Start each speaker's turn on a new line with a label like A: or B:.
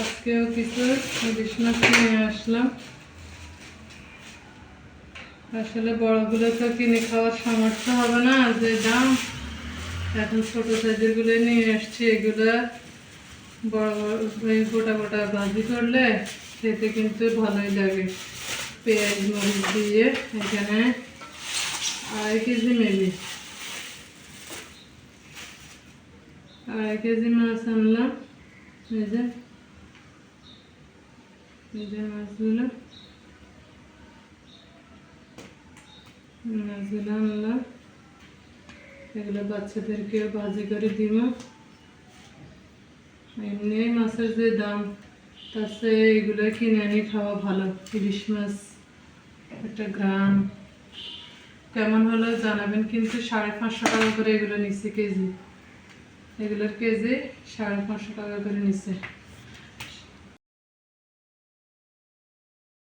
A: আজকেও কিছু ইলিশ মাছ নিয়ে আসলাম। আসলে বড়গুলো তো কিনে খাওয়ার সামর্থ্য হবে না যে দাম, এখন ছোট সাইজেরগুলো নিয়ে আসছি। এগুলো বড় গোটা গোটা ভাজি করলে খেতে কিন্তু ভালোই লাগে। পেঁয়াজ, মরিচ দিয়ে এখানে আড়াই কেজি মেলি। আড়াই কেজি মাছ আনলাম। এই যে এই মাছগুলো মাছগুলো আনলাম এগুলো বাচ্চাদেরকেও ভাজি করে দিব এমনি মাছের যে দাম তার এগুলো কিনে আনি খাওয়া ভালো। ইলিশ মাছ, একটা গ্রাম, কেমন হলো জানাবেন, কিন্তু সাড়ে পাঁচশো টাকা করে এগুলো নিচ্ছে কেজি। এগুলোর কেজি সাড়ে পাঁচশো টাকা করে নিচ্ছে